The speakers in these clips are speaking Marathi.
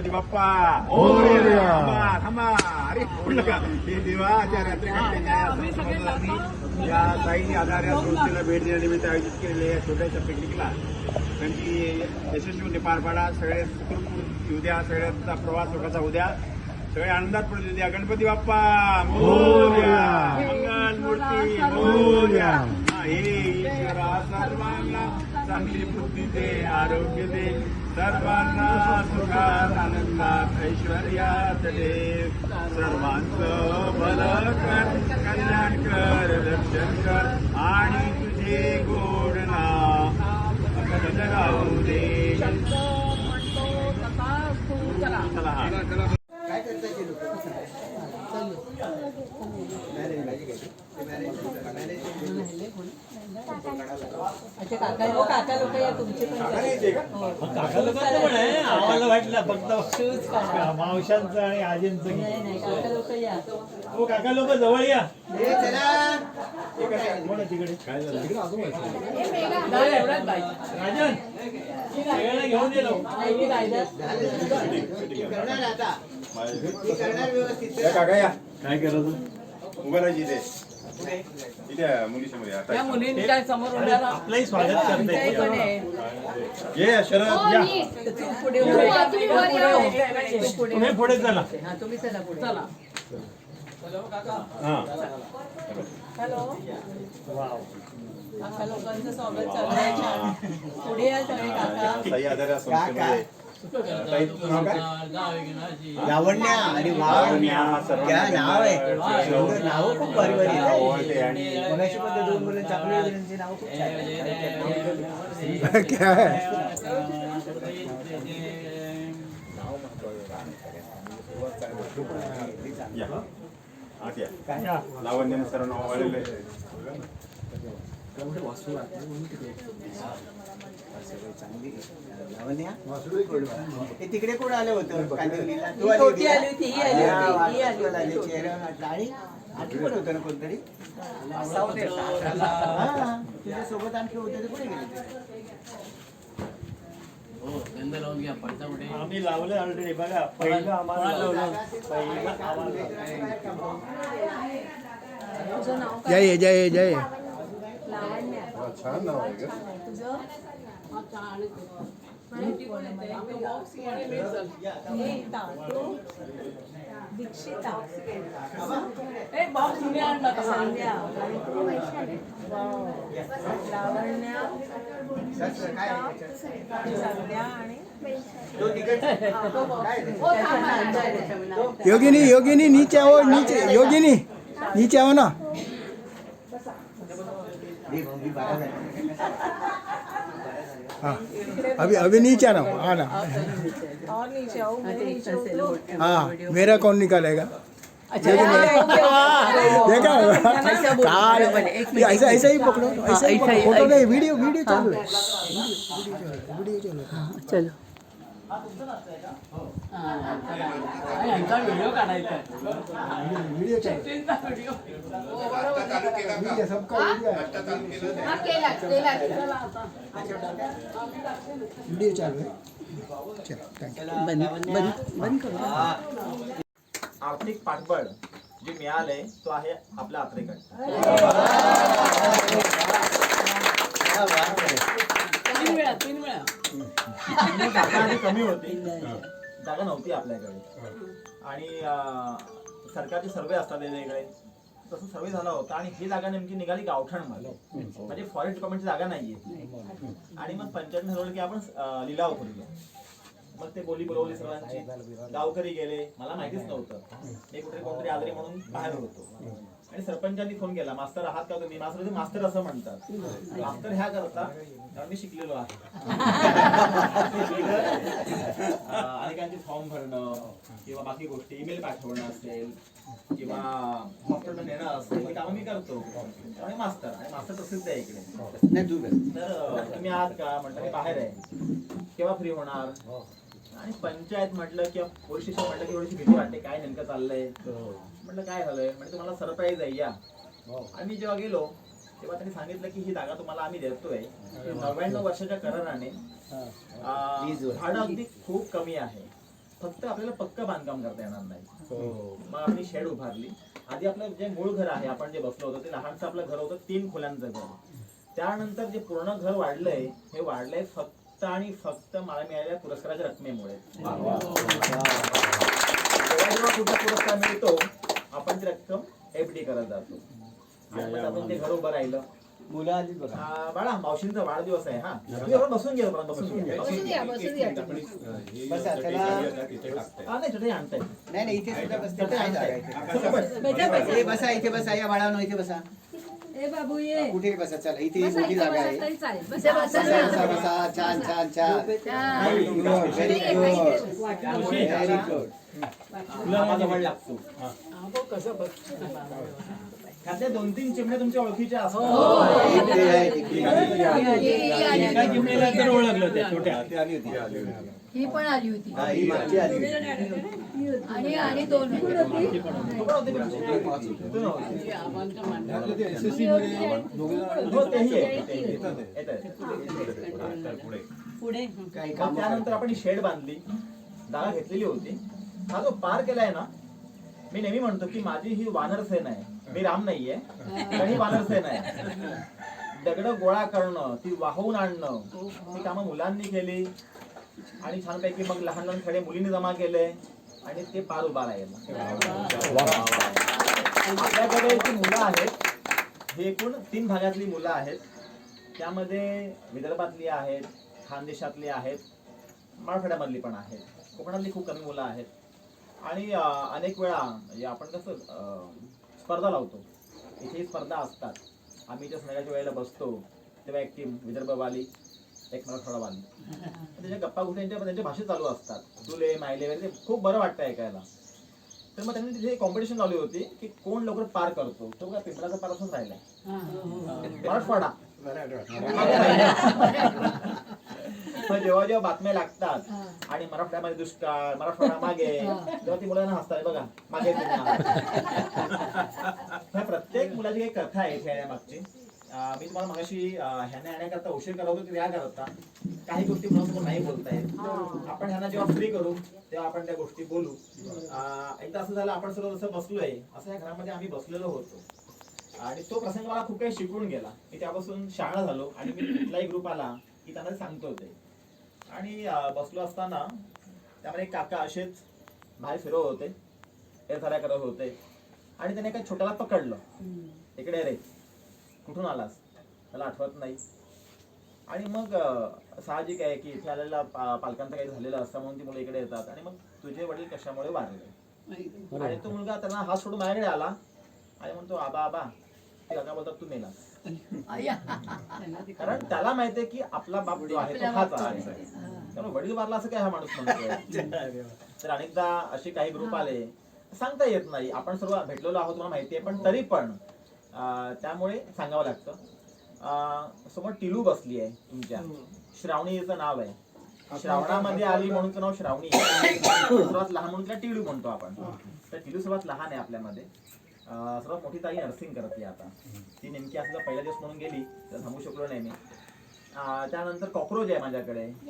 गणपती बाप्पा. थांबा थांबा अरे बोल नका हे रात्री या साईने आधार या संस्थेला भेट देण्यानिमित्त आयोजित केलेल्या या छोट्याशा पिकनिकला त्यांची यशस्वीपणे पार पाडा सगळे सुखरूप येऊ द्या सगळ्यांचा प्रवास सुखाचा होऊ द्या सगळे आनंदात पडू देऊ द्या गणपती बाप्पा मोरया मंगल मूर्ती मोरया हा, ईश्वरा सर्वांना चांगली बुद्धी दे आरोग्य दे सर्वांना सुखात आनंदात ऐश्वर्यात दे सर्वांचं भलं कर कल्याण कर रक्षण कर आणि तुझे गोड नाव दे. चला. हा काका हो काका लोक या तुमचे पण काका लोकांचं पण आहे आम्हाला वाटलं फक्त मावशांचं आणि आजींचं नाही नाही काका लोक या. हो काका लोक जवळ या. आहे? तिकडे? राजन सगळ्यांना घेऊन काय करत उभं राहायची या त्या मुलींनी काय समोर उड्याला आपलंही स्वागत आमच्याही पण करते आहे ये शरद या. तू पुढे उभे राहा. तू पुढे तुम्ही पुढे चला. हा तुम्ही चला पुढे. चला. हा. हॅलो. काका लोकांचं स्वागत चालू आहे. छान पुढे या सगळे काका. या. संस्थेमध्ये? लावण्या अरे वा लावण्या, क्या नाव आहे? नाव खूप भारी भारी नाव आहे. आणि मगाशी पण दोन मुलांची आपल्या मुलांची नाव खूप छान आहे. क्या या आत या लावण्याने सर्व नाव लावण्या हे तिकडे कोण आलं होतं? कांदिवलीला. तू ही आली छोटी होती आली होती, ही हा, ही चेहरा ना कोणतरी? हा, तुझ्या सोबत आणखी होते ते कुठे गेले ते? आम्ही लावलं ऑलरेडी बघा. पहिलं आम्हाला लावलं? पहिलं आम्हाला जय जय जय. दीक्षिता ए बॉक्स तुम्ही लावण्या आणि योगिनी योगिनी नीचे आओ नीचे योगिनी नीचे आओ ना। ही. हाँ अभी अभी नीचे आना हाँ ना. और नीचे आओ मैं नीचे उतरू हाँ मेरा कौन निकालेगा अच्छा देखा ऐसा कार है, ऐसा ही. पकड़ो हाँ, ऐसा ही पकड़ो ही- फोटो नहीं वीडियो वीडियो चालू। है वीडियो चालू। है चलो। वीडियो है सबका वीडियो है वीडियो चालू है करू आर्थिक पाठबळ जे मिळालंय तो आहे आपल्या आत्रेकडे आहे. तीन वेळा तीन वेळा. कमी होती. जागा नव्हती आपल्याकडे. आणि सरकारचे सर्वे असतात वेगवेगळे. तसं सर्वे झाला होता आणि ही जागा नेमकी निघाली गावठाणमध्ये. म्हणजे फॉरेस्ट डिपार्टमेंटची जागा नाहीये आणि मग पंचायत ठरवलं की आपण लिलाव करूया. मग ते बोली बोलवली सर्वांची गावकरी गेले. मला माहितीच नव्हतं. मी कुठे कोणतरी आजारी म्हणून बाहेर होतो. आणि सरपंचांनी फोन केला मास्तर आहात का तुम्ही? मास्तर मास्तर असं म्हणतात. मास्तर ह्या करता कारण मी शिकलेलो आहे. अनेकांचे फॉर्म भरणं किंवा बाकी गोष्टी ईमेल पाठवणं असेल किंवा हॉस्पिटल नेणं असेल हे कामं मी करतो. आणि मास्तर आणि मास्तर प्रसिद्ध आहे इकडे. तर तुम्ही आहात का? म्हटलं मी बाहेर आहे. केव्हा फ्री होणार? आणि पंचायत म्हटलं किंवा पोलीस स्टेशन म्हटलं की थोडीशी भीती वाटते काय नेमकं चाललंय? म्हटलं काय झालंय? म्हणजे तुम्हाला सरप्राईज आहे या. आणि मी जेव्हा गेलो तेव्हा त्यांनी सांगितलं की ही जागा तुम्हाला आम्ही देतोय. नव्याण्णव वर्षाच्या कराराने. भाडं अगदी खूप कमी आहे. फक्त आपल्याला पक्क बांधकाम करता येणार नाही. हो. मग आम्ही शेड उभारली. आधी आपलं जे मूळ घर आहे आपण जे बसलो होतो ते लहानचं आपलं घर होतं तीन खोल्यांचं घर. त्यानंतर जे पूर्ण घर वाढलंय हे वाढलंय फक्त आणि फक्त मला मिळालेल्या पुरस्काराच्या रकमेमुळे. जेव्हा जेव्हा कुठला पुरस्कार मिळतो आपण ती रक्कम एफ डी करत जातो. आणि ते घर उभं राहिलं. मुलं आली बघा. आ, बाळा मावशींचा वाढदिवस आहे हा. तुम्ही बसून घ्या बसून घ्या. बसून या बसून या बसा चला. हा नाही छोटे आणताय नाही नाही इथे सुद्धा बसते नाही जागा इथे. बेटा बसा ए, बसा इथे बसा या बाळानो इथे बसा. ए बाबू ये. कुठे बसा? चला इथे मोठी जागा आहे. बसा. बसा. छान छान छान. नाही, good very good very good मामाजवळ लागतो. ह्यातल्या दोन तीन चिमण्या तुमच्या ओळखीच्या असतात. इकडे आहे, तिकडे आहे. एका चिमणीला तर ओळखलं त्या छोट्या. पण आली होती. हा, मागची आली होती. आणि आणि दोन. तू पण. तू. हो. पुढे काही मग काम त्यानंतर आपण ही शेड बांधली जागा घेतलेली होती हा जो पार केलाय ना मी नेहमी म्हणतो की माझी ही वानर सेना आहे मी राम नाहीये पण ही वानर सेना आहे दगड गोळा करणं ती वाहून आणणं ही कामं मुलांनी केली आणि छानपैकी मग लहान लहान खेडे मुलींनी जमा केले आणि ते पार उभा राहिला. आपल्याकडे जी मुलं आहेत ही एकूण तीन भागातली मुलं आहेत. त्यामध्ये विदर्भातली आहेत खानदेशातली आहेत मराठवाड्यामधली पण आहेत. कोकणातली खूप कमी मुलं आहेत. आणि अनेक वेळा म्हणजे आपण कसं स्पर्धा लावतो. इथे स्पर्धा असतात. आम्ही ज्या संध्याकाळच्या वेळेला बसतो. तेव्हा एक टीम विदर्भवाली एक मराठवाडावाली त्याच्या गप्पा गोष्टींच्या त्यांच्या भाषेत चालू असतात. तुले मायले वगैरे ते खूप बरं वाटतं ऐकायला. तर मग त्यांनी तिथे कॉम्पिटिशन लावली होती की कोण लवकर पार करतो. तो का पिंपळाचा पार असून राहिलाय. मराठवाडा. जेव्हा जेव्हा बातम्या लागतात आणि मराठवाड्यामध्ये दुष्काळ मराठवाडा मागे तेव्हा ती मुलांना हसतात बघा मागे प्रत्येक मुलाची काही कथा आहे खेळण्यामागची मी तुम्हाला मगाशी ह्याने येण्याकरता उशीर करत होतो त्या करता काही गोष्टी मुलांसमोर नाही बोलता येत आपण ह्यांना जेव्हा फ्री करू तेव्हा आपण त्या गोष्टी बोलू. एकदा असं झालं आपण सर्व जसं बसलोय असं या घरामध्ये आम्ही बसलेलो होतो. आणि तो प्रसंग मला खूप काही शिकवून गेला. मी त्यापासून शाळा झालो आणि मी कुठलाही ग्रुप आला की त्यांना सांगतो ते आणि बसलो असताना त्यामध्ये एक काका असेच बाहेर फिरवत होते एरथाऱ्या करत होते. आणि त्याने एका छोट्याला पकडलं. इकडे रे. कुठून आलास? त्याला आठवत नाही. आणि मग साहजिक आहे की इथे आलेला पालकांचं काही झालेलं असतं म्हणून ती मुलं इकडे येतात. आणि मग तुझे वडील कशामुळे वारले? आणि तो मुलगा त्यांना हात सोडून माझ्याकडे आला. आणि म्हणतो आबा आबा ते काका बोलतात तू मेला कारण त्याला माहितीये की आपला बाप जो आहे तो हाच आहे. त्यामुळे वडील मारला असं काय हा माणूस म्हणतोय? तर अनेकदा असे काही ग्रुप आले. सांगता येत नाही. आपण सर्व भेटलेलो आहोत तुम्हाला माहिती आहे पण तरी पण त्यामुळे सांगावं लागतं. अं, समोर टिलू बसली आहे तुमच्या. श्रावणीचं नाव आहे. श्रावणामध्ये आली म्हणून नाव श्रावणी आहे. सर्वात लहान म्हणून तिला टिलू म्हणतो आपण. तर टिलू सर्वात लहान आहे आपल्यामध्ये. अं, सर्वात मोठी ताई नर्सिंग करते आता. ती नेमकी असं पहिला दिवस म्हणून गेली तर थांबू शकलो नाही मी. अं, त्यानंतर कॉक्रोच आहे माझ्याकडे.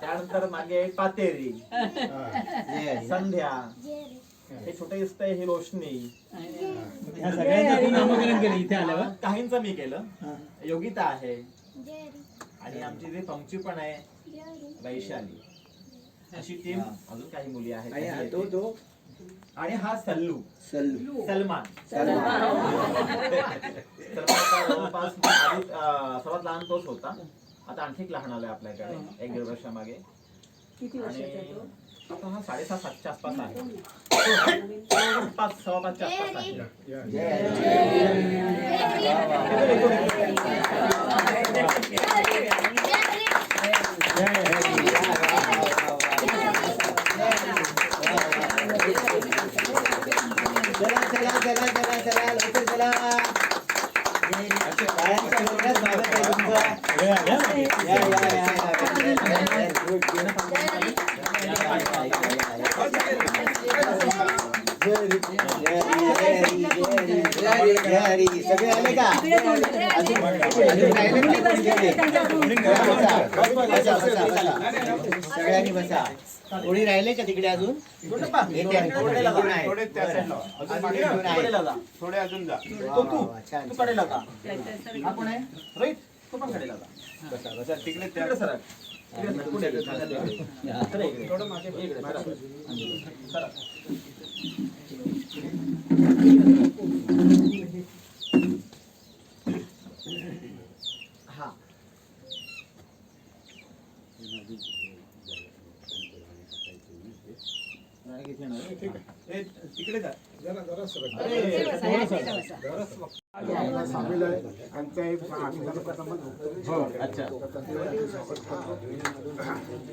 त्यानंतर मागे पातेरी. संध्या. हे छोटे दिसतंय ही रोशनी. ह्या सगळ्यांचं तू नामकरण केलं इथे आल्यावर? काहींचं मी केलं. योगिता आहे. आणि आमची जी पंक्ची पण आहे वैशाली. अशी टीम अजून काही मुली आहेत. आणि हा तो आणि हा सल्लू. सल्लू. सलमान. जवळपास आधी, अं, सर्वात लहान तोच होता. आता आणखी एक लहान आलाय आपल्याकडे एक दीड वर्षामागे. किती वर्षाचा तो? आता हा साडेसात सातच्या आसपास आहे पाच सव्वा पाचच्या आसपास आहे चला चला चला चला चला लवकर चला बाळांच्या वर्गात स्वागत आहे तुमचं. सगळे आले हा? या, या, या, या, या. Good, good. या, या, या, या, या. Very, very, very, very, very. जय हरी सगळे आले का अजून अजून राहिले का? बसा, बसा, बसा. सगळ्यांनी बसा कोणी राहिले का तिकडे अजून अजून थोडे अजून जा कोण आहे रोहित तू पण कडेला जा तिकडे तिकडे सरक इकडे सरक. इकडे, इकडे. इकडे, सरक. सरक. हा नाही, इथे नाही. ए, तिकडे जा आपला सामील आहे. आमच्या एक आम्ही तालुक्यामध्ये हो अच्छा.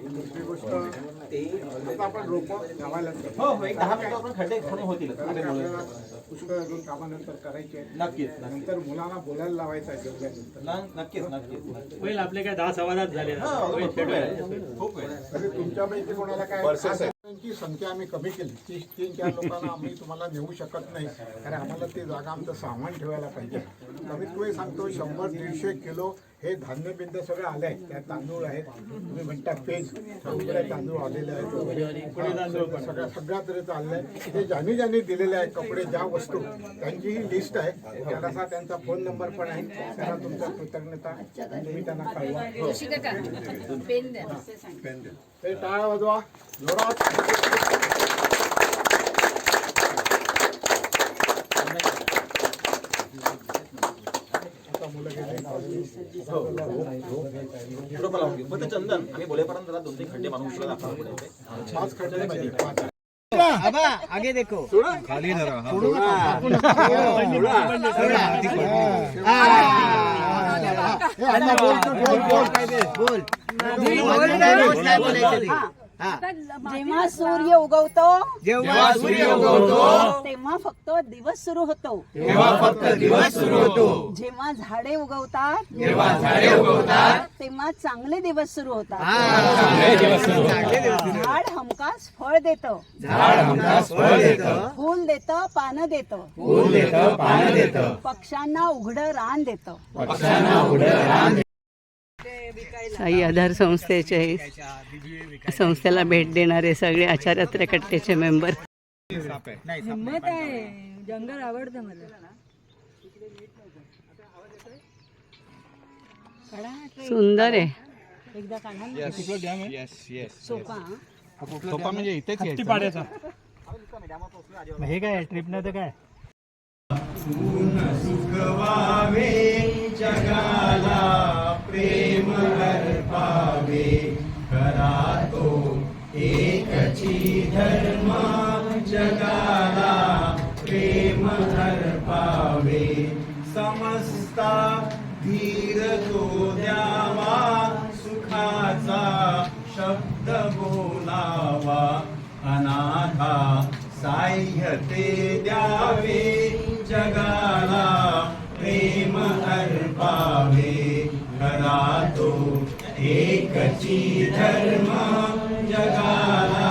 दुसरी गोष्ट आता आपण रोपं लावायला हो हो पुष्कळ अजून कामानंतर करायचे आहेत. नक्कीच नंतर मुलांना बोलायला लावायचं आहे नक्कीच नक्कीच. होईल आपले काय दहा संवादात झाले ना. हा, होईल, खूप. तरी तुमच्यापैकी कोणाला काय? त्यांची संख्या आम्ही कमी केली. तीस तीन चार लोकांना आम्ही तुम्हाला नेऊ शकत नाही. कारण आम्हाला ती जागा आमचं सामान ठेवायला पाहिजे. कमीत कमी सांगतो शंभर दीडशे किलो हे धान्य बिंद सगळं आले आहेत त्यात तांदूळ आहेत. तुम्ही म्हणता पेज सगळीकडे तांदूळ आलेले आहेत. सगळ्या सगळ्या तऱ्हेचं आलेलं आहे ते ज्यांनी ज्यांनी दिलेले आहेत कपडे ज्या वस्तू त्यांची ही लिस्ट आहे. त्याला त्यांचा फोन नंबर पण आहे. त्यांना तुमच्या कृतज्ञता तुम्ही त्यांना कळवा. ते टाळा वाजवा. जोरात आता मुलं गेली. रोपं लावून घेऊ. फक्त चंदन आम्ही बोलेपर्यंत जरा दोन तीन खड्डे मारून तुला दाखवला पुढे. पाच खड्डे पाहिजे पाच आबा बोल बोल बोल बोल जेव्हा सूर्य उगवतो जेव्हा सूर्य उगवतो तेव्हा फक्त दिवस सुरू होतो. तेव्हा फक्त दिवस सुरू होतो. जेव्हा झाडे उगवतात जेव्हा झाडे उगवतात तेव्हा चांगले दिवस सुरू होतात. चांगले दिवस सुरू होतात. झाड हमखास फळ देतं. झाड हमखास फळ देतं. फूल देतं पानं देतं. फूल देतं पानं देतं. पक्ष्यांना उघडं रान देतं. पक्ष्यांना उघडं रान साई आधार संस्थेचे संस्थेला भेट देणारे सगळे आचार्य त्रेकट्टेचे मेंबर हिंमत आहे. जंगल आवडतं मला. सुंदर आहे. एकदा काढा सोपा हत्तीपाड्याचा. हे काय ट्रिप नाही तर काय सुखवावे जगाला. प्रेम पावे करा तो एकची धर्म जगाला प्रेम पावे. समस्ता धीर तो द्यावा सुखाचा शब्द बोलावा. अनाथा साह्य ते द्यावे. एकची धर्म जगाला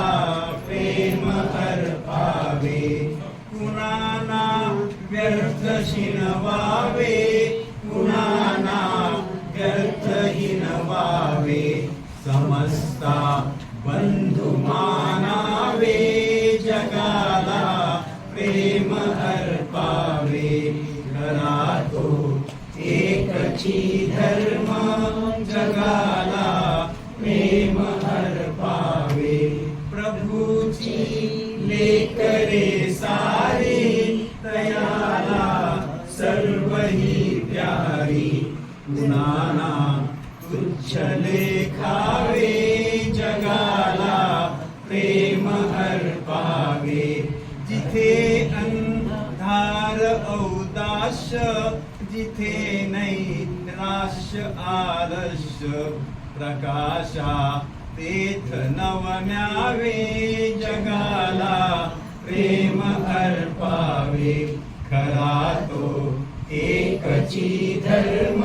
प्रेम अर्पावे कुणाना व्यर्थ शिनवावे कुणाना व्यर्थ हिनवावे समस्ता बंधु मानावे जगाला प्रेम अर्पावे खरा तो एकची धर्म जगाला गुणाना तुच्छ लेखावे जगाला प्रेम पावे. जिथे अंधार औदाश जिथे नैराश्य आदर्श प्रकाशा तेथ नवन्यावे जगाला प्रेम अर्पावे खरा तो एकची धर्म